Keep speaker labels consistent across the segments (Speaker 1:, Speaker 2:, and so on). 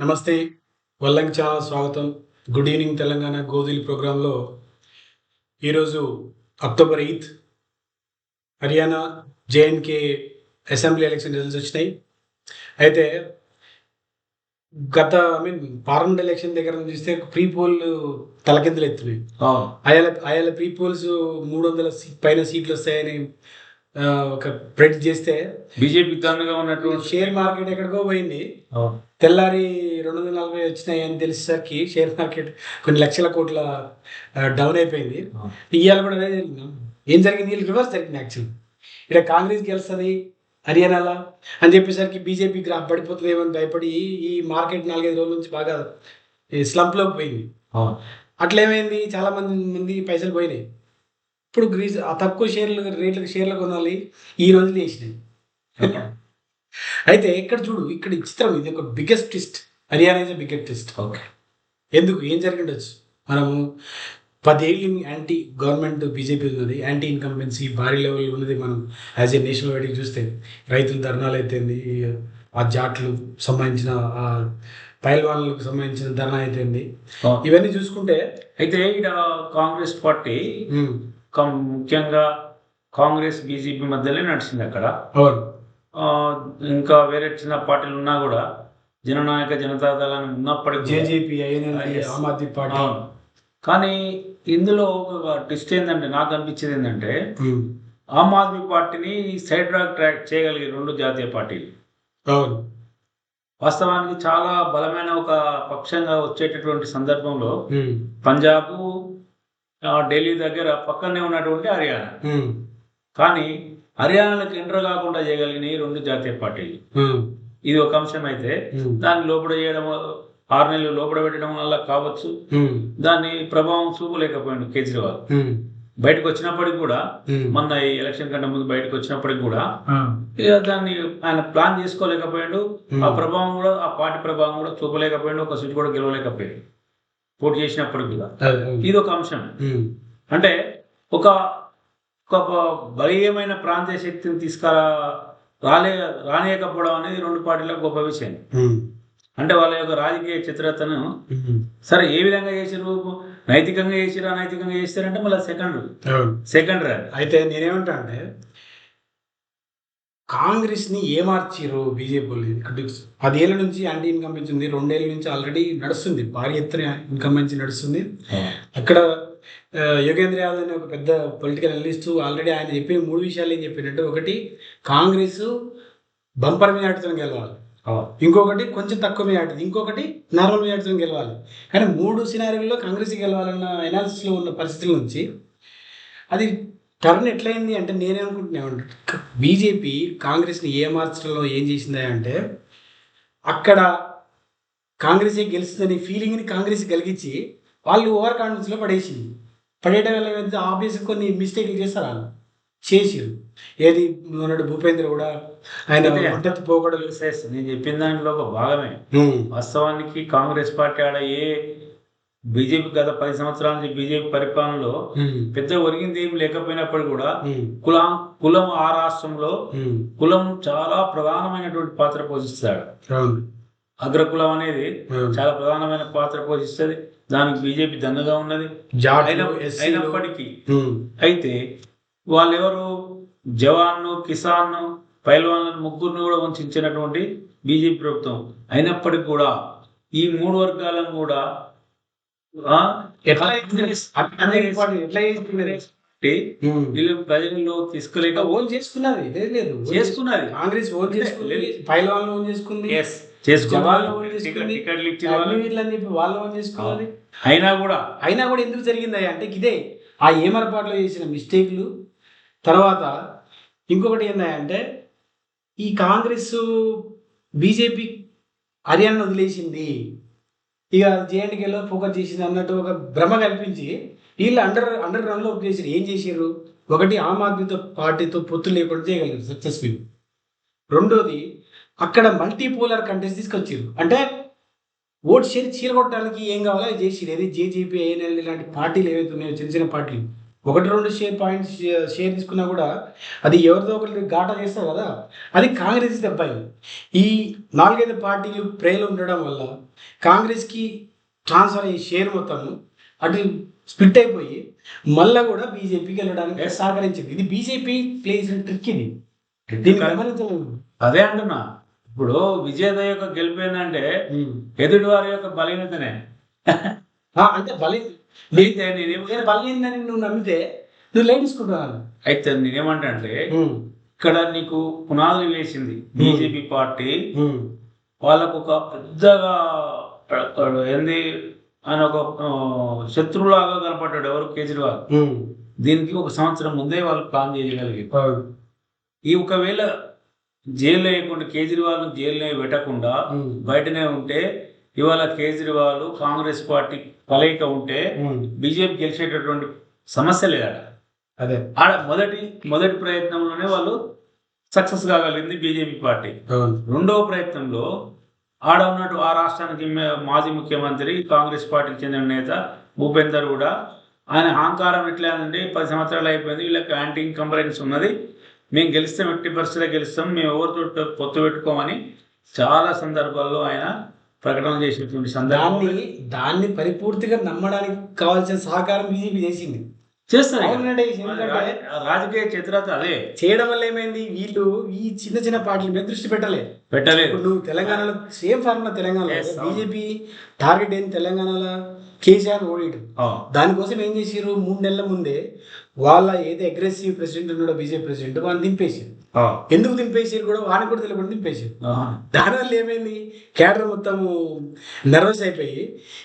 Speaker 1: నమస్తే వల్లంకి ఛానల్ స్వాగతం. Good evening Telangana గోధుల ప్రోగ్రాంలో. ఈరోజు October eighth Haryana J and K assembly election results వచ్చినాయి. అయితే గత ఐ మీన్ పార్లమెంట్ ఎలక్షన్ దగ్గర చూస్తే ప్రీ పోల్ తలకిందులు ఎత్తున్నాయి. ఆయా ఆయా ప్రీ పోల్స్ మూడు వందల పైన సీట్లు వస్తాయని ఒక ప్రెడిక్ట్ చేస్తే
Speaker 2: బీజేపీ దన్నుగా ఉన్నటువంటి
Speaker 1: షేర్ మార్కెట్ ఎక్కడికో పోయింది. తెల్లారి రెండు వందల నలభై వచ్చినాయి అని తెలిసేసరికి షేర్ మార్కెట్ కొన్ని లక్షల కోట్ల డౌన్ అయిపోయింది. ఇవాళ కూడా అదే జరిగింది. ఏం జరిగింది? రివర్స్ జరిగింది యాక్చువల్ ఇక్కడ కాంగ్రెస్ గెలుస్తుంది హర్యానాలో. అని చెప్పేసరికి బీజేపీ గ్రాఫ్ పడిపోతుందేమో అని భయపడి ఈ మార్కెట్ నాలుగైదు రోజుల నుంచి బాగా స్లంప్లోకి పోయింది.
Speaker 2: అవును.
Speaker 1: అట్లా ఏమైంది చాలా మంది మంది పైసలు పోయినాయి. ఇప్పుడు గ్రీస్ ఆ తక్కువ షేర్లు రేట్లకు షేర్లు కొనాలి ఈ రోజు వేసినాయి అయితే ఇక్కడ చూడు ఇక్కడ చిత్రం ఇది ఒక biggest twist Haryana is biggest twist
Speaker 2: okay.
Speaker 1: ఎందుకు? ఏం జరిగిండొచ్చు? మనము పదేళ్ళు యాంటీ గవర్నమెంట్ బీజేపీ ఉన్నది యాంటీ ఇన్కంపెన్సీ భారీ లెవెల్ ఉన్నది మనం యాజ్ ఏ నేషనల్ వైడ్కి చూస్తే రైతుల ధర్నాలు అయితేంది ఆ జాట్లు సంబంధించిన ఆ పైల్వాన్లకు సంబంధించిన ధర్నా అయితేంది. ఇవన్నీ చూసుకుంటే
Speaker 2: అయితే ఇక్కడ కాంగ్రెస్ పార్టీ ముఖ్యంగా కాంగ్రెస్ బీజేపీ మధ్యలో నడిచింది అక్కడ.
Speaker 1: అవును.
Speaker 2: ఇంకా వేరే చిన్న పార్టీలు ఉన్నా కూడా జననాయక జనతాదళ ఉన్నప్పటికీ
Speaker 1: JJP
Speaker 2: Yes.
Speaker 1: Aam Aadmi party.
Speaker 2: కానీ ఇందులో ఒక ట్విస్ట్ ఏంటంటే నాకు అనిపించేది ఏంటంటే ఆమ్ ఆద్మీ పార్టీని సైడ్ ట్రాక్ ట్రాక్ చేయగలిగే రెండు జాతీయ పార్టీలు.
Speaker 1: అవును.
Speaker 2: వాస్తవానికి చాలా బలమైన ఒక పక్షంగా వచ్చేటటువంటి సందర్భంలో పంజాబ్ ఢిల్లీ దగ్గర పక్కనే ఉన్నటువంటి హర్యానా. కానీ హర్యానాలకు ఎంటర్ కాకుండా చేయగలిగిన రెండు జాతీయ పార్టీలు. ఇది ఒక అంశం అయితే దాన్ని లోపల చేయడం ఆరు నెలలు లోపల పెట్టడం వల్ల కావచ్చు. దాన్ని ప్రభావం చూపలేకపోయాడు కేజ్రీవాల్. బయటకు వచ్చినప్పటికి కూడా మొన్న ఈ ఎలక్షన్ కంటే ముందు బయటకు వచ్చినప్పటికి కూడా దాన్ని ఆయన ప్లాన్ చేసుకోలేకపోయాడు. ఆ ప్రభావం కూడా ఆ పార్టీ ప్రభావం కూడా చూపలేకపోయాడు ఒక సీట్ కూడా గెలవలేకపోయాడు. పోటీ చేసినప్పటికి కూడా. ఇది ఒక అంశం. అంటే ఒక ఒక బలీయమైన ప్రాంతీయ శక్తిని తీసుకురా రాలే రానియకపోవడం అనేది రెండు పార్టీలకు గొప్ప విషయం. అంటే వాళ్ళ యొక్క రాజకీయ చిత్రతను సరే ఏ విధంగా చేసారు నైతికంగా చేసిరు అనైతికంగా చేస్తారంటే మళ్ళీ సెకండ్ అది
Speaker 1: అయితే నేనేమంటా అంటే కాంగ్రెస్ని ఏమార్చిరు బీజేపీ పదేళ్ళ నుంచి యాంటీ ఇన్కంబెన్స్ ఉంది రెండేళ్ళ నుంచి ఆల్రెడీ నడుస్తుంది భారీ ఎత్తున ఇన్కంబెన్స్ నడుస్తుంది. అక్కడ యోగేంద్ర యాదవ్ అనే ఒక పెద్ద పొలిటికల్ అనలిస్ట్ ఆల్రెడీ ఆయన చెప్పిన మూడు విషయాలు ఏం చెప్పినట్టు ఒకటి కాంగ్రెస్ బంపర్ మెజార్టీతో గెలవాలి. ఇంకొకటి కొంచెం తక్కువ మెజార్టీ ఇంకొకటి నార్మల్ మెజార్టీతో గెలవాలి కానీ మూడు సినారీల్లో కాంగ్రెస్ గెలవాలన్న ఎనాలిసిస్లో ఉన్న పరిస్థితుల నుంచి అది టర్న్ ఎట్లయింది అంటే నేనేమనుకుంటున్నాను బీజేపీ కాంగ్రెస్ని ఏ మార్చడంలో ఏం చేసింది అంటే అక్కడ కాంగ్రెసే గెలుస్తుందని ఫీలింగ్ని కాంగ్రెస్ కలిగించి వాళ్ళు ఓవర్ కాన్ఫిడెన్స్లో పడేసింది. పడేయడం వల్ల ఏమైంది? ఆబ్వియస్ కొన్ని మిస్టేక్లు చేస్తారు వాళ్ళు. చేసిరు ఏది? మొన్నటి భూపేంద్ర కూడా ఆయన. ఒంటెత్తు పోకడలు
Speaker 2: నేను చెప్పిన దాంట్లో ఒక భాగమే. వాస్తవానికి కాంగ్రెస్ పార్టీ ఆడ ఏ బీజేపీ గత పది సంవత్సరాల నుంచి బీజేపీ పరిపాలనలో పెద్ద ఒరిగింది ఏం లేకపోయినప్పుడు కూడా కులం కులం ఆ రాష్ట్రంలో కులం చాలా ప్రధానమైనటువంటి పాత్ర పోషిస్తాడు. అగ్రకులం అనేది. చాలా ప్రధానమైన పాత్ర పోషిస్తుంది. దానికి బీజేపీ దండగా ఉన్నది. అయినప్పటికీ అయితే వాళ్ళెవరు? జవాన్ కిసాన్ పైల్వాన్లను ముగ్గురిని కూడా వంచినటువంటి బీజేపీ ప్రభుత్వం. అయినప్పటికీ కూడా ఈ మూడు వర్గాలను కూడా. వీళ్ళు ప్రజల్లో తీసుకులేక
Speaker 1: ఓన్ చేసుకున్నది. లేదు
Speaker 2: చేసుకున్నది.
Speaker 1: కాంగ్రెస్ ఓన్
Speaker 2: అంటే
Speaker 1: చేసుకుంది
Speaker 2: లేదు.
Speaker 1: పైల్వాన్ ఓన్ చేసుకుంది.
Speaker 2: ఎస్
Speaker 1: చేసుకున్నది
Speaker 2: అయినా కూడా
Speaker 1: అయినా కూడా ఎందుకు జరిగింది అంటే ఇదే ఆ ఏమరపాట్లో చేసిన మిస్టేక్లు. తర్వాత ఇంకొకటి ఏందా అంటే ఈ కాంగ్రెస్ బీజేపీ హర్యానా వదిలేసింది. ఇక జేఎన్టీకేలో ఫోకస్ చేసింది అన్నట్టు ఒక భ్రమ కల్పించి వీళ్ళు అండర్ అండర్ గ్రౌండ్లో చేసారు ఏం చేసారు? ఒకటి ఆమ్ ఆద్మీతో పార్టీతో పొత్తు లేకుండా చేయగలిగారు సక్సెస్ఫుల్. రెండోది అక్కడ మల్టీ పోలర్ కంటెస్ట్ తీసుకొచ్చారు అంటే ఓటు షేర్ చీరగొట్టడానికి ఏం కావాలో అది చేసిరు ఏది జేజేపీ ఏఎన్ఎల్ ఇలాంటి పార్టీలు ఏవైతే ఉన్నాయో చిన్న చిన్న పార్టీలు. ఒకటి రెండు షేర్ పాయింట్స్ షేర్ తీసుకున్నా కూడా అది ఎవరిదో ఒకటి ఘాటా చేస్తారు కదా. అది కాంగ్రెస్ దెబ్బయింది ఈ నాలుగైదు పార్టీలు ప్రేలు ఉండడం వల్ల కాంగ్రెస్కి ట్రాన్స్ఫర్ అయ్యే షేర్ మొత్తం అటు స్ప్లిట్ అయిపోయి మళ్ళా కూడా బీజేపీకి వెళ్ళడానికి. సహకరించింది. ఇది బీజేపీ ప్లేస్ ట్రిక్ ఇది. దీన్ని గమనించలేదు
Speaker 2: అదే అంటున్నా. ఇప్పుడు విజేత యొక్క గెలిపోయిందంటే ఎదుటి వారి యొక్క బలహీనతనే.
Speaker 1: అంటే బలి
Speaker 2: అయితే నేనేం
Speaker 1: నేను బలహీనని నువ్వు నమ్మితే నువ్వు లైట్ తీసుకుంటున్నాను
Speaker 2: అయితే నేనేమంటా అంటే ఇక్కడ నీకు పునాదులు వేసింది బీజేపీ పార్టీ. వాళ్ళకు ఒక పెద్దగా ఏంది? ఆయన ఒక ఆ, శత్రువులాగా కనపడ్డాడు ఎవరు? కేజ్రీవాల్. దీనికి ఒక సంవత్సరం ముందే వాళ్ళు ప్లాన్ చేయగలిగారు. ఈ ఒకవేళ జైల్లో వేయకుండా కేజ్రీవాల్ జైల్లో పెట్టకుండా బయటనే ఉంటే ఇవాళ కేజ్రీవాల్ కాంగ్రెస్ పార్టీ కలయిక ఉంటే బీజేపీ గెలిచేటటువంటి సమస్య లేదా
Speaker 1: అదే.
Speaker 2: ఆడ మొదటి మొదటి ప్రయత్నంలోనే వాళ్ళు సక్సెస్ కాగలిగింది బీజేపీ పార్టీ. రెండవ ప్రయత్నంలో ఆడ ఉన్నట్టు ఆ రాష్ట్రానికి మాజీ ముఖ్యమంత్రి కాంగ్రెస్ పార్టీకి చెందిన నేత భూపేందర్ కూడా ఆయన అహంకారం ఎట్లా అంటే పది సంవత్సరాలు అయిపోయింది వీళ్ళకి యాంటీ ఇన్కంపరెన్స్ ఉన్నది. మేము గెలిస్తాం ఎట్టి పరిస్థితిలో గెలుస్తాం. మేము ఎవరితో పొత్తు పెట్టుకోమని చాలా సందర్భాల్లో ఆయన ప్రకటన చేసినటువంటి సందర్భం.
Speaker 1: దాన్ని దాన్ని పరిపూర్తిగా నమ్మడానికి కావాల్సిన సహకారం బీజేపీ చేసింది.
Speaker 2: చేస్తారు రాజకీయ చిత్రత అదే.
Speaker 1: చేయడం వల్ల ఏమైంది? వీళ్ళు ఈ చిన్న చిన్న పార్టీల మీద దృష్టి పెట్టలేదు.
Speaker 2: పెట్టలేదు.
Speaker 1: ఇప్పుడు నువ్వు తెలంగాణలో సేమ్ ఫార్ములా తెలంగాణలో
Speaker 2: అవును.
Speaker 1: బీజేపీ టార్గెట్ ఏంది? తెలంగాణలో కేసీఆర్ ఓడియడం. దానికోసం ఏం చేసిర్రు? మూడు నెలల ముందే వాళ్ళ ఏదో అగ్రెసివ్ ప్రెసిడెంట్ ఉన్నాడో బీజేపీ ప్రెసిడెంట్ వాళ్ళని దింపేసారు. ఎందుకు దింపేసారు కూడా వానికి కూడా తెలియకుండా దింపేసారు. దానివల్ల ఏమైంది క్యాడర్ మొత్తం నర్వస్ అయిపోయి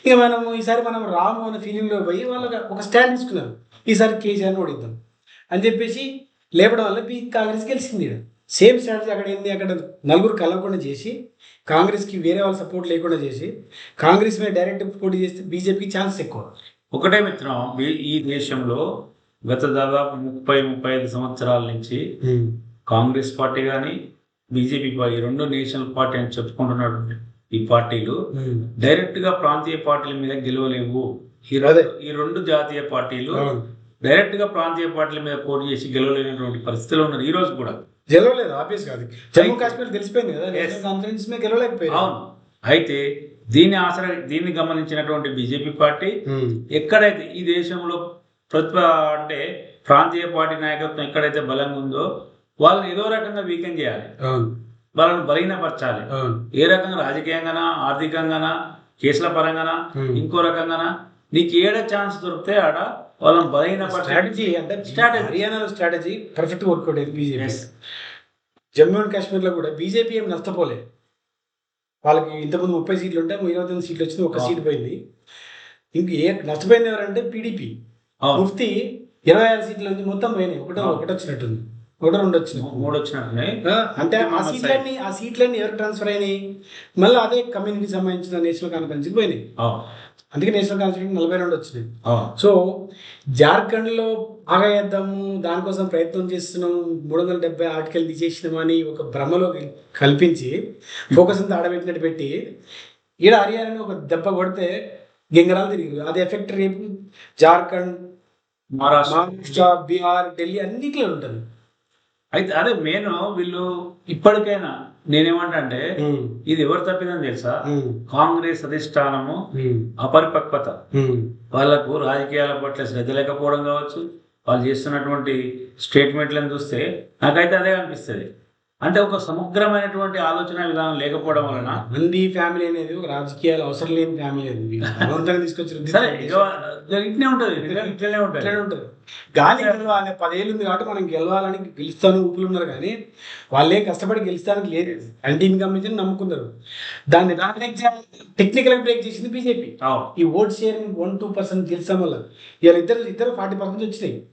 Speaker 1: ఇక మనం ఈసారి మనం రాము అనే ఫీలింగ్లో పోయి వాళ్ళకి ఒక స్టాండ్ తీసుకున్నారు ఈసారి కేసీఆర్ని ఓడిద్దాం అని చెప్పేసి లేపడం వల్ల బీ కాంగ్రెస్ గెలిచింది. సేమ్ స్ట్రాటజీ అక్కడ ఏంది అక్కడ నలుగురు కలవకుండా చేసి కాంగ్రెస్కి వేరే వాళ్ళ సపోర్ట్ లేకుండా చేసి కాంగ్రెస్ మీద డైరెక్ట్ పోటీ చేస్తే బీజేపీకి ఛాన్స్ ఎక్కువ
Speaker 2: ఒకటే మిత్రం ఈ దేశంలో గత దాదాపు ముప్పై ముప్పై ఐదు సంవత్సరాల నుంచి కాంగ్రెస్ పార్టీ కానీ బీజేపీ పార్టీ రెండు నేషనల్ పార్టీ అని చెప్పుకుంటున్నటువంటి ఈ పార్టీలు డైరెక్ట్గా ప్రాంతీయ పార్టీల మీద గెలవలేవు. ఈ. రెండు- జాతీయ పార్టీలు. డైరెక్ట్గా ప్రాంతీయ పార్టీల మీద పోటీ చేసి గెలవలేనటువంటి పరిస్థితిలో ఉన్నారు. ఈ రోజు కూడా.
Speaker 1: గెలవలేదు ఆబ్వియస్ కాదు జమ్మూ కాశ్మీర్ తెలిసిపోయింది కదా నేషనల్ కాన్ఫరెన్స్ మీద గెలవలేకపోయారు.
Speaker 2: అవును. అయితే దీన్ని ఆసరా దీన్ని గమనించినటువంటి బీజేపీ పార్టీ ఎక్కడైతే ఈ దేశంలో ప్రతిభ అంటే ప్రాంతీయ పార్టీ నాయకత్వం ఎక్కడైతే బలంగా ఉందో వాళ్ళని ఏదో రకంగా వీకెన్ చేయాలి.
Speaker 1: అవును.
Speaker 2: వాళ్ళని బలహీనపరచాలి.
Speaker 1: అవును.
Speaker 2: ఏ రకంగా రాజకీయంగానా ఆర్థికంగానా కేసుల పరంగానా. ఇంకో రకంగానా నీకు ఏడ ఛాన్స్ దొరికితే ఆడ వాళ్ళని బలహీనపరచాలి
Speaker 1: స్ట్రాటజీ అంటే
Speaker 2: Strategy.
Speaker 1: హర్యానాలో స్ట్రాటజీ పర్ఫెక్ట్ వర్కౌట్ అయింది బీజేపీ. జమ్మూ అండ్ కాశ్మీర్లో కూడా బీజేపీ ఏం నష్టపోలే. వాళ్ళకి ఇంతకుముందు ముప్పై సీట్లు ఉంటే ఇరవై తొమ్మిది సీట్లు వచ్చింది ఒక. సీట్ పోయింది. ఇంక ఏ నష్టపోయింది ఎవరంటే పీడీపీ ముఫ్తీ ఇరవై ఆరు సీట్ల నుంచి మొత్తం పోయినాయి. ఒకటో. ఒకటి వచ్చినట్టుంది ఒకటో రెండు వచ్చినాయి
Speaker 2: మూడు వచ్చినట్టున్నాయి
Speaker 1: అంటే ఆ సీట్లన్నీ ఆ సీట్లన్నీ ఎవరు ట్రాన్స్ఫర్ అయినాయి? మళ్ళీ అదే కమ్యూనిటీకి సంబంధించిన నేషనల్ కాన్ఫరెన్స్కి పోయినాయి. అందుకే నేషనల్ కాన్ఫరెన్స్ నలభై రెండు వచ్చినాయి. సో జార్ఖండ్లో బాగా చేద్దాము దానికోసం ప్రయత్నం చేస్తున్నాం మూడు వందల డెబ్బై ఆర్టికల్ తీసేసినామని ఒక భ్రమలో కల్పించి ఫోకస్ అంతా ఆడబెట్టినట్టు పెట్టి ఈడ హర్యానాని ఒక దెబ్బ కొడితే గింగరాలు తిరిగి అది ఎఫెక్ట్ రేపు జార్ఖండ్
Speaker 2: మహారాష్ట్ర.
Speaker 1: బీహార్ ఢిల్లీ అన్నిట్లో ఉంటుంది.
Speaker 2: అయితే అదే మెయిన్ వీళ్ళు ఇప్పటికైనా నేనేమంటా అంటే ఇది ఎవరు తప్పిందని తెలుసా? కాంగ్రెస్ అధిష్టానము అపరిపక్వత. వాళ్ళకు రాజకీయాల పట్ల శ్రద్ధ లేకపోవడం కావచ్చు వాళ్ళు చేస్తున్నటువంటి స్టేట్మెంట్లను చూస్తే నాకైతే అదే అనిపిస్తుంది. అంటే ఒక సమగ్రమైనటువంటి ఆలోచన విధానం లేకపోవడం వలన
Speaker 1: మంది ఫ్యామిలీ అనేది ఒక రాజకీయాలు అవసరం లేని ఫ్యామిలీ అది. భగవంతుని తీసుకొచ్చిన
Speaker 2: సరే ఇట్లనే ఉంటది ఇట్లనే ఉంటది.
Speaker 1: అట్లనే ఉంటుంది. గాలి గెలవాలి పదేళ్ళు ఉంది కాబట్టి మనం గెలవాలని గెలుస్తాను ఊపులు ఉన్నారు కానీ వాళ్ళే కష్టపడి గెలుస్తానికి లేదు. యాంటీ ఇన్కమ్ నుంచి నమ్ముకున్నారు దాన్ని టెక్నికల్ బ్రేక్ చేసింది బీజేపీ. ఈ vote share one two percent గెలిచాం వల్ల. ఇవాళ ఇద్దరు ఇద్దరు ఫార్టీ పర్సెంట్ వచ్చినాయి.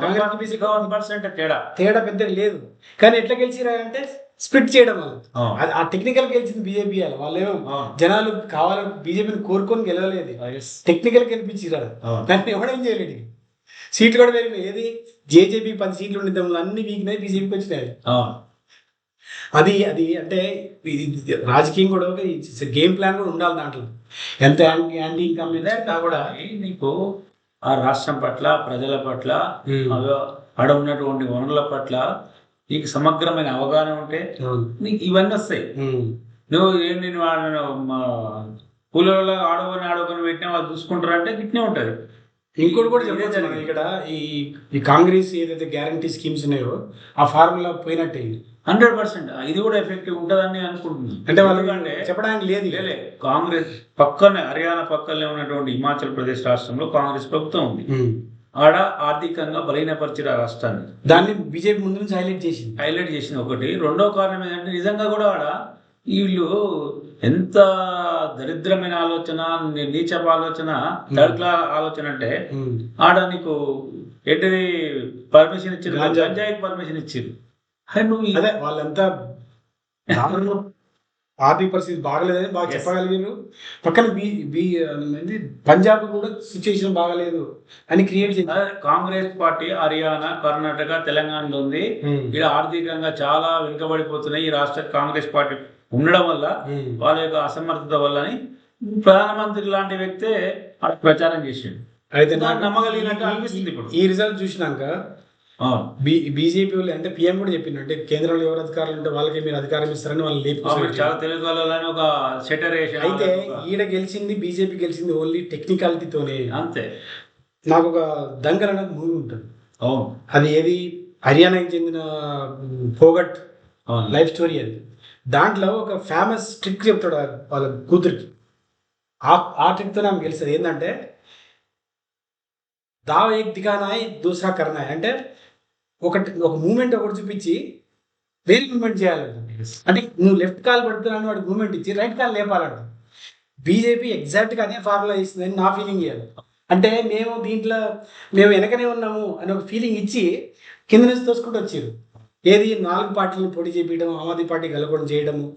Speaker 1: కాంగ్రెస్
Speaker 2: పర్సెంట్ తేడా.
Speaker 1: తేడా పెద్ద లేదు. కానీ ఎట్లా గెలిచిరా అంటే స్ప్లిట్ చేయడం వల్ల. ఆ. టెక్నికల్ గెలిచింది బీజేపీ వాళ్ళేమో జనాలు కావాలని బీజేపీని కోరుకొని గెలవలేదు. టెక్నికల్ గెలిపించారు దాన్ని ఎవడేం చేయలేడు సీట్లు కూడా పెరిగినాయి ఏది? జేజేపీ పది సీట్లు ఉండే అన్ని వీక్నాయి బీజేపీకి వచ్చినాయి. అది అది అంటే రాజకీయం కూడా ఒక గేమ్ ప్లాన్ కూడా ఉండాలి దాంట్లో. ఎంత యాంటీ ఇన్కమ్ కూడా.
Speaker 2: నీకు ఆ రాష్ట్రం పట్ల ప్రజల పట్ల ఆడ ఉన్నటువంటి వనరుల పట్ల నీకు సమగ్రమైన అవగాహన ఉంటే. నీకు ఇవన్నీ వస్తాయి. నువ్వు ఏం నేను వాళ్ళను కూలీలలో ఆడవని ఆడవని పెట్టినా వాళ్ళు చూసుకుంటారంటే గిట్నే ఉంటది.
Speaker 1: ఇంకోటి కూడా చెప్పొచ్చు. ఇక్కడ ఈ ఈ కాంగ్రెస్ ఏదైతే గ్యారంటీ స్కీమ్స్ ఉన్నాయో ఆ ఫార్ములా పోయినట్టే.
Speaker 2: హండ్రెడ్ పర్సెంట్ ఇది కూడా ఎఫెక్టివ్ ఉంటుందని అనుకుంటున్నాను
Speaker 1: అంటే వాళ్ళు
Speaker 2: ఎందుకంటే
Speaker 1: చెప్పడానికి లేదు.
Speaker 2: లేలే కాంగ్రెస్ పక్కనే హర్యానా పక్కనే ఉన్నటువంటి హిమాచల్ ప్రదేశ్ రాష్ట్రంలో కాంగ్రెస్ ప్రభుత్వం ఉంది. ఆడ ఆర్థికంగా బలహీనపరిచిన రాష్ట్రాన్ని
Speaker 1: దాన్ని బీజేపీ ముందు నుంచి హైలైట్ చేసింది
Speaker 2: హైలైట్ చేసిన ఒకటి రెండో కారణం ఏంటంటే నిజంగా కూడా ఆడ వీళ్ళు ఎంత దరిద్రమైన ఆలోచన నీచపు ఆలోచన థర్డ్ క్లాస్ ఆలోచన అంటే. ఆడ నీకు ఏంటిది పర్మిషన్ ఇచ్చారు. గంజాయికి పర్మిషన్ ఇచ్చారు నువ్వు
Speaker 1: అదే వాళ్ళంతా. ఆర్థిక పరిస్థితి బాగలేదని బాగా. చెప్పగలిగారు పక్కన బి బి పంజాబ్ కూడా సిచ్యుయేషన్ బాగలేదు అని క్రియేట్ చేసి
Speaker 2: అదే కాంగ్రెస్ పార్టీ హర్యానా కర్ణాటక తెలంగాణలో ఉంది. ఇక్కడ ఆర్థికంగా చాలా వెనుకబడిపోతున్నాయి ఈ రాష్ట్ర కాంగ్రెస్ పార్టీ ఉండడం వల్ల. వాళ్ళ యొక్క అసమర్థత వల్లని ప్రధానమంత్రి లాంటి వ్యక్తే ప్రచారం చేసిండు.
Speaker 1: అయితే నాకు
Speaker 2: నమ్మగలిగినట్టు అనిపిస్తుంది ఇప్పుడు.
Speaker 1: ఈ రిజల్ట్ చూసినాక బీజేపీ వాళ్ళు అంటే పిఎం కూడా చెప్పిండు అంటే కేంద్రంలో ఎవరు అధికారులు ఉంటే వాళ్ళకి మీరు అధికారం ఇస్తారని వాళ్ళు
Speaker 2: చాలా తెలుగు వాళ్ళని ఒక సెటర్
Speaker 1: అయితే ఈడ గెలిచింది బీజేపీ గెలిచింది ఓన్లీ టెక్నికాలిటీతోనే
Speaker 2: అంతే.
Speaker 1: నాకు ఒక దంగల్ అనేది మూవీ ఉంటుంది.
Speaker 2: అవును.
Speaker 1: అది ఏది? హర్యానాకి చెందిన ఫోగట్
Speaker 2: అవును.
Speaker 1: లైఫ్ స్టోరీ అది. దాంట్లో ఒక ఫేమస్ ట్రిక్ చెప్తాడు వాళ్ళ కూతురికి. ఆ ఆ ట్రిక్తో నాకు గెలుస్తుంది. ఏంటంటే దావ ఏక్ దిగానా దూసరా కర్నా అంటే ఒకటి ఒక మూమెంట్ ఒకటి చూపించి వేరే మూమెంట్ చేయాలంట అంటే నువ్వు లెఫ్ట్ కాల్ పడుతున్నాను వాడికి మూమెంట్ ఇచ్చి రైట్ కాల్ లేపాలంట. బీజేపీ ఎగ్జాక్ట్గా అదే ఫార్ములా ఇస్తుందని నా ఫీలింగ్ ఇవ్వాలి అంటే మేము దీంట్లో మేము వెనకనే ఉన్నాము అని ఒక ఫీలింగ్ ఇచ్చి కింద నుంచి తోసుకుంటూ వచ్చారు. ఏది నాలుగు పార్టీలను పోటీ చేపించడం ఆమ్ ఆద్మీ పార్టీ గెలవడం చేయడము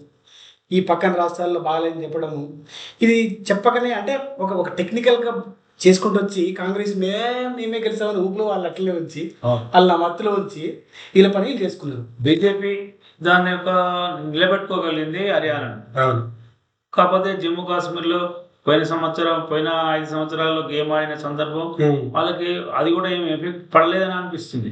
Speaker 1: ఈ పక్కన రాష్ట్రాల్లో బాగాలేదని చెప్పడము. ఇది చెప్పకనే అంటే ఒక ఒక టెక్నికల్గా చేసుకుంటూ వచ్చి కాంగ్రెస్ మేము మేమే గెలిచామని ఊపిలో వాళ్ళు అట్లనే ఉంచి వాళ్ళ మత్తులో ఉంచి వీళ్ళ పని చేసుకున్నారు.
Speaker 2: బీజేపీ దాని యొక్క నిలబెట్టుకోగలిగింది హర్యానా. కాకపోతే జమ్మూ కాశ్మీర్లో పోయిన సంవత్సరం పోయిన ఐదు సంవత్సరాల్లో గేమ్ ఆడిన సందర్భం వాళ్ళకి అది కూడా ఏమి ఎఫెక్ట్ పడలేదని అనిపిస్తుంది.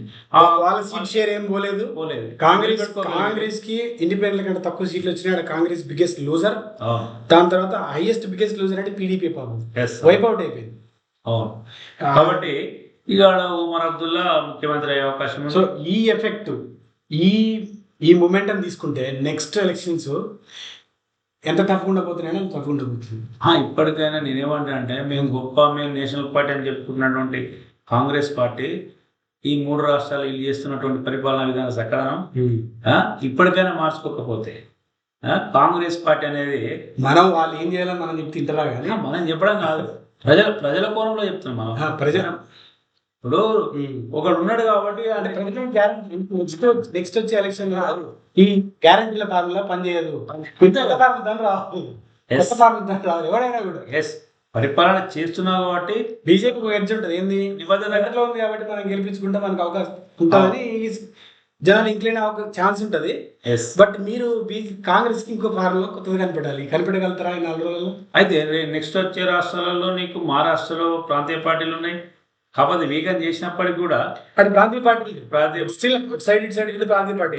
Speaker 1: వాళ్ళ సీట్ షేర్ ఏం పోలేదు.
Speaker 2: పోలేదు.
Speaker 1: కాంగ్రెస్. కాంగ్రెస్కి ఇండిపెండెంట్ కంటే తక్కువ సీట్లు వచ్చినాయి. కాంగ్రెస్ బిగ్గెస్ట్ లూజర్ దాని తర్వాత హైయెస్ట్ బిగ్గెస్ట్ లూజర్ అంటే పీడీపీ పాపం. వైప్ అవుట్ అయిపోయింది.
Speaker 2: అవును కాబట్టి ఇక ఉమర్ అబ్దుల్లా ముఖ్యమంత్రి అయ్యే అవకాశం
Speaker 1: సో ఈ ఎఫెక్ట్ ఈ ఈ మొమెంటం తీసుకుంటే నెక్స్ట్ ఎలక్షన్స్ ఎంత టఫ్ ఉండబోతున్నాయో ఉండబోతుంది
Speaker 2: ఆ, ఇప్పటికైనా నేనేమంటా అంటే మేము గొప్ప మేము నేషనల్ పార్టీ అని చెప్పుకున్నటువంటి కాంగ్రెస్ పార్టీ ఈ మూడు రాష్ట్రాలు వీళ్ళు చేస్తున్నటువంటి పరిపాలనా విధాన సకాలం ఆ, ఇప్పటికైనా మార్చుకోకపోతే ఆ, కాంగ్రెస్ పార్టీ అనేది
Speaker 1: మనం వాళ్ళు ఏం చేయాలో మనం చెప్తే ఇంతలా కానీ
Speaker 2: మనం చెప్పడం కాదు. ప్రజల ప్రజల కోణంలో చెప్తున్నాం మనం.
Speaker 1: ప్రజల
Speaker 2: ఇప్పుడు. ఒకడు ఉన్నాడు కాబట్టి
Speaker 1: అంటే గ్యారంటీ నెక్స్ట్ నెక్స్ట్ వచ్చే ఎలక్షన్ ఈ గ్యారంటీల ఫార్ములా పనిచేయదు దాని రావు ఎవడైనా కూడా.
Speaker 2: ఎస్ పరిపాలన చేస్తున్నావు కాబట్టి
Speaker 1: బీజేపీ ఒక ఎడ్జ్ ఉంటుంది. ఏంది?
Speaker 2: నిబంధన
Speaker 1: దగ్గరలో ఉంది కాబట్టి మనం గెలిపించుకుంటే మనకు అవకాశం ఉంటుందని జనాలు ఇంక్లైన్ అవ్వక ఛాన్స్ ఉంటుంది. బట్ మీరు కాంగ్రెస్కి ఇంకో ఫార్ములా కొత్తది కనిపెట్టాలి. కనిపెట్టగలుగుతారా ఈ నాలుగు రోజుల్లో?
Speaker 2: అయితే నెక్స్ట్ వచ్చే రాష్ట్రాలలో నీకు మహారాష్ట్రలో ప్రాంతీయ పార్టీలు ఉన్నాయి. కాకపోతే వీకెండ్ చేసినప్పటికి కూడా
Speaker 1: అది ప్రాంతీయ పార్టీ
Speaker 2: ప్రాంతీయ
Speaker 1: స్టిల్ సైడ్ ఇటు సైడ్ ప్రాంతీయ పార్టీ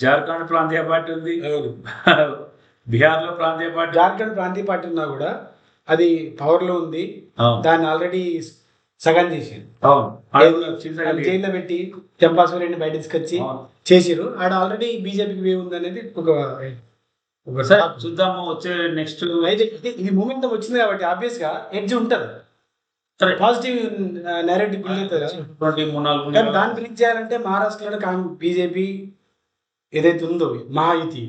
Speaker 2: జార్ఖండ్ ప్రాంతీయ పార్టీ ఉంది. బీహార్లో ప్రాంతీయ పార్టీ
Speaker 1: జార్ఖండ్ ప్రాంతీయ పార్టీ ఉన్నా కూడా అది పవర్లో ఉంది. దాన్ని ఆల్రెడీ సగం జైల్లో పెట్టి చంపాసురెడ్డిని బయట తీసుకొచ్చి. చేసిరు ఆడ ఆల్రెడీ బీజేపీకి వే ఉంది అనేది ఒక ఒక
Speaker 2: సరే చూద్దాము వచ్చే నెక్స్ట్
Speaker 1: అయితే ఇది మూమెంట్ వచ్చింది కాబట్టి ఆబ్వియస్గా ఎడ్జ్ ఉంటది.
Speaker 2: సరే
Speaker 1: పాజిటివ్ నేరేటివ్ బిల్డ్ అవుతుంది కదా
Speaker 2: మూడు నాలుగు
Speaker 1: కానీ దాన్ని బ్రిక్ చేయాలంటే మహారాష్ట్రలో బీజేపీ ఏదైతే ఉందో మహాయుతి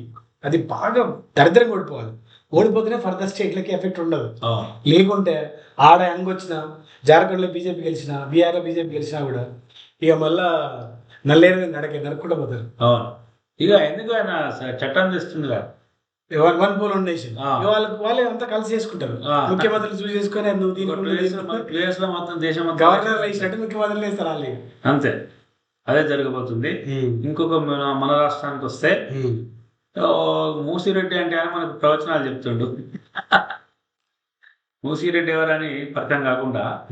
Speaker 1: అది బాగా దరిద్రంగా ఓడిపోవాలి. ఓడిపోతేనే ఫర్దర్ స్టేట్లకి ఎఫెక్ట్ ఉండదు. లేకుంటే ఆడ యంగ్ వచ్చిన జార్ఖండ్లో బీజేపీ గెలిచిన బీహార్లో బీజేపీ గెలిచినా కూడా ఇక మళ్ళా నల్లేరు నడక నడుకుంటూ పోతారు.
Speaker 2: ఇక ఎందుకు ఆయన చట్టం తెస్తుందిగా?
Speaker 1: వన్ వన్ పోల్
Speaker 2: ఆ.
Speaker 1: వాళ్ళకి వాళ్ళే అంతా కలిసి చేసుకుంటారు. ముఖ్యమంత్రులు చూసి చేసుకొని నువ్వు
Speaker 2: లో మొత్తం దేశం
Speaker 1: గవర్నర్ వేసినట్టు ముఖ్యమంత్రులు వేస్తారు వాళ్ళు.
Speaker 2: అంతే. అదే జరగబోతుంది. ఇంకొక మన మన రాష్ట్రానికి వస్తే మూసిరెడ్డి అంటే ఆయన మనకు ప్రవచనాలు చెప్తుండు. మూసిరెడ్డి ఎవరని పరిచయం కాకుండా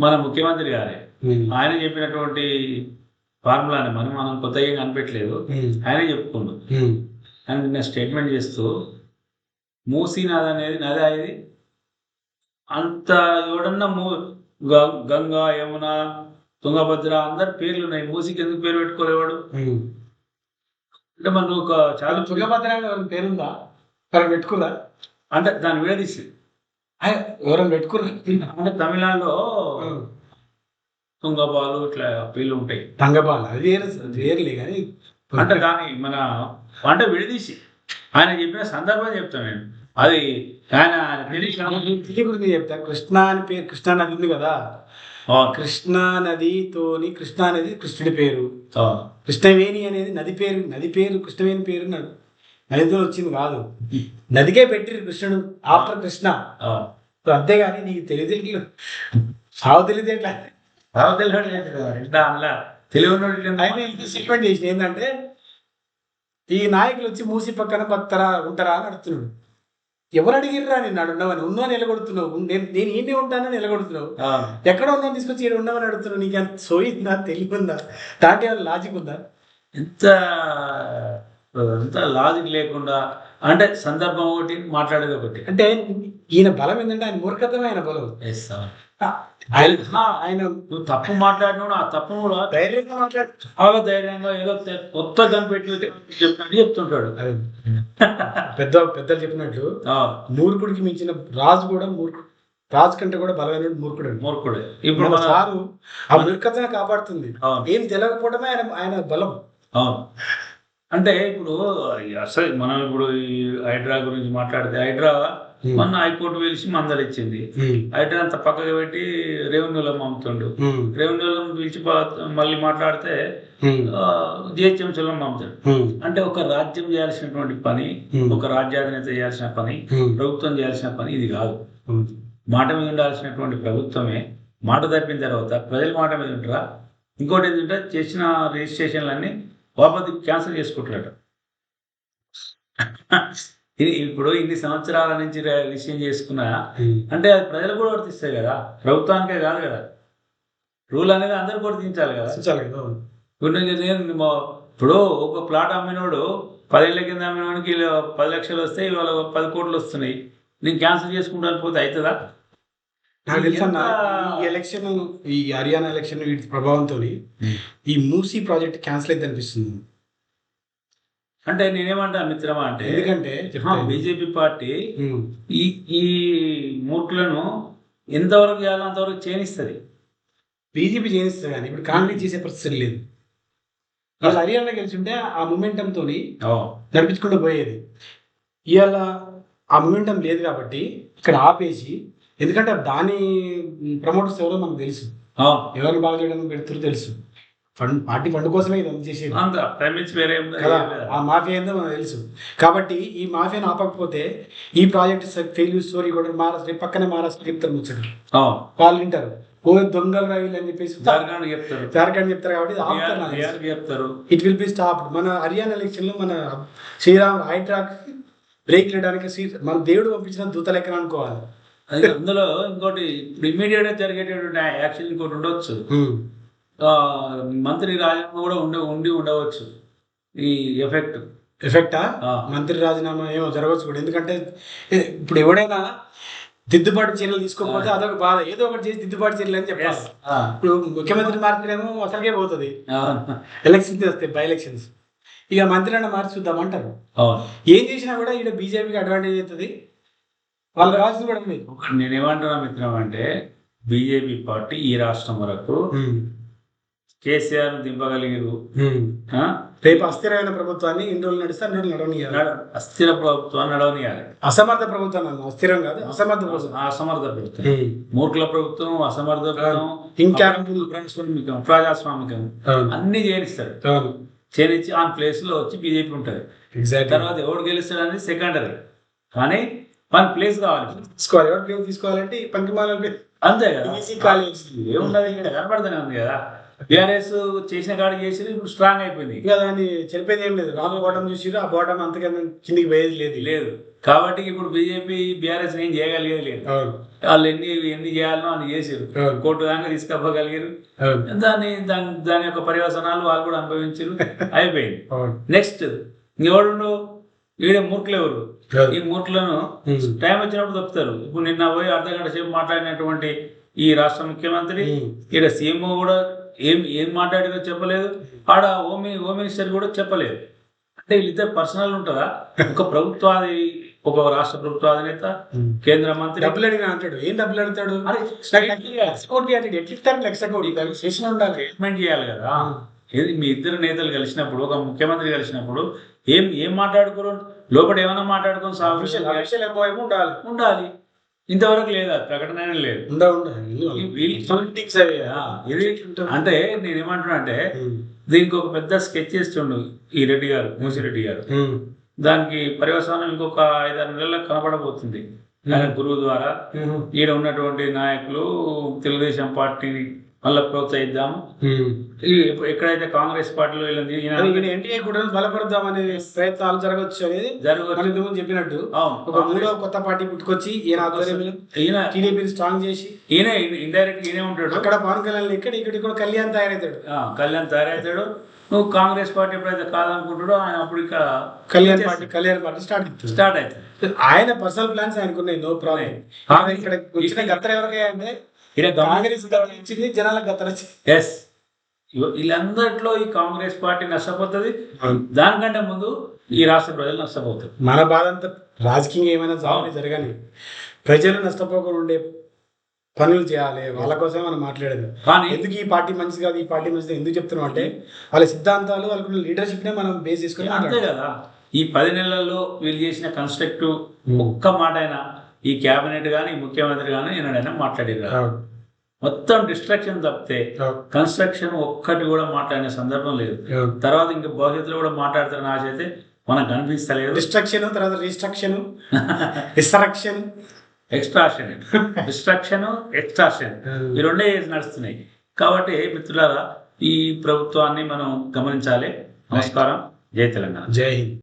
Speaker 2: మన ముఖ్యమంత్రి గారే. ఆయన చెప్పినటువంటి ఫార్ములాని మనం మనం కొత్త ఏం కనిపెట్టలేదు. ఆయనే చెప్పుకుండు. ఆయన నిన్న స్టేట్మెంట్ చేస్తూ మూసీ నది అనేది నది అది అంత ఎవడన్నా మూ గ- గంగా యమున తుంగభద్ర అందరి పేర్లు ఉన్నాయి మూసీకి ఎందుకు పేరు పెట్టుకోలేవాడు. అంటే మనం ఒక చాలా
Speaker 1: తుంగభద్ర అని ఎవరైనా పేరుందా? ఎవరైనా పెట్టుకురా
Speaker 2: అంటే దాన్ని విడదీసి.
Speaker 1: ఎవరైనా పెట్టుకురా
Speaker 2: అంటే తమిళనాడులో తుంగబాలు ఇట్లా పేర్లు ఉంటాయి.
Speaker 1: తంగబాల. అది వేరు వేరులే కానీ
Speaker 2: అంటే దాని మన అంటే విడదీసి ఆయన చెప్పిన సందర్భం చెప్తాను నేను. అది ఆయన
Speaker 1: గురించి చెప్తా. కృష్ణా అని పేరు కృష్ణా నది ఉంది కదా. కృష్ణా నదితోని కృష్ణా అనేది కృష్ణుడి పేరు. కృష్ణవేణి అనేది నది పేరు నది పేరు కృష్ణవేణి పేరు నది నదితో వచ్చింది కాదు. నదికే పెట్టిరు కృష్ణుడు ఆఫ్టర్ కృష్ణ. అంతేగాని నీకు తెలియదేట్లు సాగు తెలియదేట్లా
Speaker 2: తర్వాత తెలియడం లేదు తెలివి
Speaker 1: ఆయన చేసిన ఏంటంటే ఈ నాయకులు వచ్చి మూసి పక్కన బతరా ఉంటారా అని అడుగుతున్నాడు. ఎవరు అడిగిర్రా నేను ఉండవని? ఉన్నా నిలగొడుతున్నావు? నేను నేను ఈయనే ఉంటానని నిలగొడుతున్నావు. ఎక్కడ ఉన్నా తీసుకొచ్చి ఇక్కడ ఉండమని అడుగుతున్నావు? నీకు అంత సోయిందా తెలివిందా దాంట్లో ఏమైనా లాజిక్ ఉందా?
Speaker 2: ఎంత ఎంత లాజిక్ లేకుండా అంటే సందర్భం ఒకటి మాట్లాడేది ఒకటి.
Speaker 1: అంటే ఈయన బలం ఏంటంటే ఆయన మూర్ఖతమే ఆయన బలం. ఆయన ఆయన
Speaker 2: నువ్వు తప్పు మాట్లాడినావు ఆ తప్పు కూడా
Speaker 1: ధైర్యంగా మాట్లాడు.
Speaker 2: చాలా ధైర్యంగా ఏదో కొత్త కనిపెట్టి చెప్పినట్టు చెప్తుంటాడు.
Speaker 1: పెద్ద పెద్దలు చెప్పినట్లు
Speaker 2: ఆ,
Speaker 1: మూర్ఖుడికి మించిన రాజు కూడా మూర్ఖుడు రాజు కంటే కూడా బలమైన మూర్ఖుడు
Speaker 2: మూర్ఖుడే. ఇప్పుడు
Speaker 1: సారు ఆ మూర్ఖతను కాపాడుతుంది. ఏం తెలియకపోవడమే ఆయన ఆయన బలం.
Speaker 2: అవును. అంటే ఇప్పుడు అసలు మనం ఇప్పుడు ఈ హైడ్రా గురించి మాట్లాడితే హైడ్రా మొన్న హైకోర్టు పిలిచి మందలిచ్చింది హైడ్రా అంత పక్కకు పెట్టి రెవెన్యూలో పంపుతుండు రెవెన్యూలో పిలిచి మళ్ళీ మాట్లాడితే జిహెచ్ఎంసీలో పంపుతాడు అంటే ఒక రాజ్యం చేయాల్సినటువంటి పని ఒక రాజ్యాధినేత చేయాల్సిన పని ప్రభుత్వం చేయాల్సిన పని ఇది కాదు. మాట మీద ఉండాల్సినటువంటి ప్రభుత్వమే. మాట తప్పిన తర్వాత ప్రజల మాట మీద ఉంటారా? ఇంకోటి ఏంటంటే చేసిన రిజిస్ట్రేషన్లన్నీ వాపసు క్యాన్సిల్ చేసుకుంటారట ఇది ఇప్పుడు ఇన్ని సంవత్సరాల నుంచి రిజిస్ట్రేషన్ చేసుకున్న అంటే అది ప్రజలు కూడా వర్తిస్తాయి కదా? ప్రభుత్వానికే కాదు కదా. రూల్ అనేది అందరు వర్తించాలి కదా. ఇప్పుడు ఇప్పుడు ఒక ప్లాట్ అమ్మినోడు పదేళ్ళ కింద అమ్మినోడికి పది లక్షలు వస్తే ఇవాళ పది కోట్లు వస్తున్నాయి. నేను క్యాన్సిల్ చేసుకుంటాను పోతే అవుతుందా?
Speaker 1: నాకు ఈ ఎలక్షన్ ఈ హర్యానా ఎలక్షన్ వీటి ప్రభావంతో ఈ మూసీ ప్రాజెక్ట్ క్యాన్సిల్ అయితే అనిపిస్తుంది.
Speaker 2: అంటే నేనేమంటా మిత్రమా అంటే
Speaker 1: ఎందుకంటే
Speaker 2: బీజేపీ పార్టీ
Speaker 1: ఉమ్,
Speaker 2: ఈ ఈ మూర్ఖులను ఎంతవరకు చేయాలో అంతవరకు చేయనిస్తుంది
Speaker 1: బీజేపీ చేయిస్తుంది కానీ ఇప్పుడు కాంగ్రెస్ చేసే పరిస్థితి లేదు. వాళ్ళు హర్యానా గెలిచుంటే ఆ momentum తోని నడిపించుకుంటూ పోయేది. ఇవాళ ఆ మొమెంటం లేదు కాబట్టి ఇక్కడ ఆపేసి ఎందుకంటే దాని ప్రమోటర్స్ ఎవరో మనకు తెలుసు. ఎవరిని బాగా చేయడానికి పెడుతురో తెలుసు. ఫండ్ పార్టీ ఫండ్ కోసమే ఇది. కదా ఆ మాఫియా ఏందో మనకు తెలుసు. కాబట్టి ఈ మాఫియాను ఆపకపోతే ఈ ప్రాజెక్ట్ ఫెయిల్యూర్ స్టోరీ కూడా మహారాష్ట్ర పక్కనే మహారాష్ట్ర చెప్తారు ముచ్చట. వాళ్ళు వింటారు. ఓ దొంగలు రైలు అని చెప్పేసి
Speaker 2: జార్ఖండ్ చెప్తారు.
Speaker 1: జార్ఖండ్ చెప్తారు కాబట్టి
Speaker 2: చెప్తారు.
Speaker 1: ఇట్ విల్ బి స్టాప్ మన హర్యానా ఎలక్షన్లో మన శ్రీరామ్ హైడ్రాక్ బ్రేక్ శ్రీ- మన దేవుడు పంపించిన దూత లెక్కన అనుకోవాలి.
Speaker 2: అది అందులో ఇంకోటి ఇప్పుడు ఇమీడియట్గా జరిగేటటువంటి యాక్షన్ ఇంకోటి ఉండొచ్చు. మంత్రి రాజీనామా కూడా ఉండే ఉండి ఉండవచ్చు. ఈ ఎఫెక్ట్.
Speaker 1: ఎఫెక్టా. మంత్రి రాజీనామా ఏమో జరగవచ్చు కూడా. ఎందుకంటే ఇప్పుడు ఎవడైనా దిద్దుబాటు చర్యలు తీసుకోకపోతే అదొక బాధ. ఏదో ఒకటి చేసి దిద్దుబాటు చర్యలు అని చెప్పాలి. ఇప్పుడు ముఖ్యమంత్రి మార్చడేమో అసలుకే పోతుంది. ఎలక్షన్స్ వస్తాయి బై ఎలక్షన్స్ ఇక మంత్రి అన్న మార్చి చూద్దాం అంటారు
Speaker 2: అవును.
Speaker 1: ఏం చేసినా కూడా ఇక్కడ బీజేపీకి అడ్వాంటేజ్ అవుతుంది. వాళ్ళకి రావాల్సింది కూడా
Speaker 2: నేనేమంటున్నా మిత్రం అంటే బీజేపీ పార్టీ ఈ రాష్ట్రం వరకు కేసీఆర్ దింపగలిగారు?
Speaker 1: రేపు అస్థిరమైన ప్రభుత్వాన్ని ఇన్ని రోజులు నడిస్తే అన్ని రోజులు నడవనియాలి.
Speaker 2: నడ- అస్థిర ప్రభుత్వాన్ని నడవనియాలి.
Speaker 1: అసమర్థ ప్రభుత్వం అన్న అస్థిరం కాదు అసమర్థ ప్రభుత్వం.
Speaker 2: అసమర్థ ప్రభుత్వం. మూర్ఖుల ప్రభుత్వం అసమర్థ ప్రభుత్వం
Speaker 1: ఇన్కాపబుల్
Speaker 2: ప్రజాస్వామికం ప్రజాస్వామికం. అన్ని చేరిస్తాడు చేరించి ఆ ప్లేస్లో వచ్చి బీజేపీ ఉంటుంది. తర్వాత ఎవడు గెలుస్తాడు అనేది సెకండరీ కానీ మన ప్లేస్ కావాలి.
Speaker 1: తీసుకోవాలి ఎవరి పేరు తీసుకోవాలంటే పేరు
Speaker 2: అంతే కదా.
Speaker 1: ఈజీ కాలేజ్
Speaker 2: ఏమున్నది ఇక్కడ? కనపడుతూనే ఉంది కదా. బీఆర్ఎస్ చేసిన కాడికి చేసి ఇప్పుడు స్ట్రాంగ్ అయిపోయింది.
Speaker 1: ఇక దాన్ని చెప్పేది ఏం లేదు. రాము బాటం చూసిరు ఆ బాటం అంతకన్నా కిందికి పోయేది లేదు.
Speaker 2: లేదు. కాబట్టి ఇప్పుడు బీజేపీ బీఆర్ఎస్ ఏం చేయగలిగేది లేదు. వాళ్ళు ఎన్ని ఎన్ని చేయాలనో అన్ని చేసారు. కోర్టు దాకా తీసుకపోగలిగారు దాన్ని దాని దాని యొక్క పర్యవసనాలు వాళ్ళు కూడా అనుభవించారు అయిపోయింది. నెక్స్ట్ ఎవడు ఈడ మూర్ఖులు ఎవరు. ఈ మూర్ఖులను
Speaker 1: ఉమ్.
Speaker 2: టైం వచ్చినప్పుడు తప్పుతారు. ఇప్పుడు నిన్న పోయి అర్ధ గంట సేపు మాట్లాడినటువంటి ఈ రాష్ట్ర ముఖ్యమంత్రి. ఇక్కడ సీఎం కూడా ఏం ఏం మాట్లాడారో చెప్పలేదు. ఆడ హోమ్ హోమ్ మినిస్టర్ కూడా చెప్పలేదు. అంటే వీళ్ళిద్దరు పర్సనల్ ఉంటుందా? ఒక ప్రభుత్వాది ఒక రాష్ట్ర ప్రభుత్వ అధినేత. కేంద్ర మంత్రి.
Speaker 1: డబ్బులు అడిగిన అంటాడు. ఏం డబ్బులు అడుగుతాడు?
Speaker 2: అరే,
Speaker 1: ఎట్లా ఇస్తారు? లక్ష కోటి దానికి చేసిన ఉండాలి.
Speaker 2: స్టేట్మెంట్ చేయాలి కదా. ఏది మీ ఇద్దరు నేతలు కలిసినప్పుడు ఒక ముఖ్యమంత్రి కలిసినప్పుడు ఏం ఏం మాట్లాడుకోరు? లోపల ఏమైనా
Speaker 1: అఫీషియల్
Speaker 2: సాగు
Speaker 1: ఉండాలి.
Speaker 2: ఉండాలి. ఇంతవరకు లేదా ప్రకటన లేదు.
Speaker 1: పొలిటిక్స్
Speaker 2: అంటే నేను ఏమంటున్నా అంటే. దీనికి ఒక పెద్ద స్కెచ్ చేస్తుండు ఈ రెడ్డి గారు మూసిరెడ్డి గారు. దానికి పర్యవసానం ఇంకొక ఐదారు నెలలకు కనబడబోతుంది. ఆయన గురువు ద్వారా. ఈడ ఉన్నటువంటి నాయకులు తెలుగుదేశం పార్టీని మళ్ళీ. ఈ ఎక్కడైతే కాంగ్రెస్ పార్టీలో వీళ్ళని
Speaker 1: ఎన్టీఏ కూడా బలపడదామనే ప్రయత్నాలు జరగవచ్చు అనేది
Speaker 2: జరగవచ్చు
Speaker 1: చెప్పినట్టు. ఒక మూడో కొత్త పార్టీ పుట్టుకొచ్చి ఈయన ఆధ్వర్యంలో
Speaker 2: ఈయన
Speaker 1: టీడీపీని స్ట్రాంగ్ చేసి
Speaker 2: ఈయన ఇండైరెక్ట్ ఈయనే ఉంటాడు.
Speaker 1: అక్కడ పవన్ కళ్యాణ్ ఇక్కడ ఇక్కడ ఇక్కడ కళ్యాణ్ తయారవుతాడు
Speaker 2: కళ్యాణ్ తయారవుతాడు నువ్వు కాంగ్రెస్ పార్టీ ఎప్పుడైతే కాదనుకుంటాడో ఆయన అప్పుడు ఇక్కడ
Speaker 1: Kalyan party Kalyan party start అవుతుంది.
Speaker 2: స్టార్ట్ అవుతుంది.
Speaker 1: ఆయన పర్సనల్ ప్లాన్స్ ఆయనకున్నాయి నో ప్రాబ్లం. ఇక్కడ వచ్చిన గత్తర ఎవరికైనా కాంగ్రెస్ జనాలకు
Speaker 2: ఎస్ వీళ్ళందరిలో ఈ కాంగ్రెస్ పార్టీ నష్టపోతుంది. దానికంటే ముందు ఈ రాష్ట్ర ప్రజలు నష్టపోతారు.
Speaker 1: మన బాధ అంతా రాజకీయంగా ఏమైనా జాబ్ జరగాలి. ప్రజలు నష్టపోకుండా ఉండే పనులు చేయాలి. వాళ్ళ కోసమే మనం మాట్లాడేది.
Speaker 2: కానీ
Speaker 1: ఎందుకు ఈ పార్టీ మంచిది కాదు? ఈ పార్టీ మంచిది ఎందుకు చెప్తున్నాం అంటే వాళ్ళ సిద్ధాంతాలు వాళ్ళకున్న లీడర్షిప్ నే మనం బేస్ చేసుకుని
Speaker 2: అంతే. కదా. ఈ పది నెలల్లో వీళ్ళు చేసిన కన్స్ట్రక్టివ్. ఒక్క మాట అయినా ఈ కేబినెట్ కానీ ఈ ముఖ్యమంత్రి కానీ ఈనాడైనా మాట్లాడారు
Speaker 1: అవును.
Speaker 2: మొత్తం డిస్ట్రక్షన్ తప్పితే. కన్స్ట్రక్షన్ ఒక్కటి కూడా మాట్లాడిన సందర్భం లేదు. తర్వాత ఇంకా భవిష్యత్తులో కూడా మాట్లాడతారని ఆశ అయితే మనకు కనిపిస్తలేదు.
Speaker 1: డిస్ట్రక్షన్ తర్వాత restriction destruction
Speaker 2: extortion destruction extortion ఈ రెండే నడుస్తున్నాయి. కాబట్టి మిత్రులారా ఈ ప్రభుత్వాన్ని మనం గమనించాలి. నమస్కారం. జై తెలంగాణ.
Speaker 1: జై హింద్.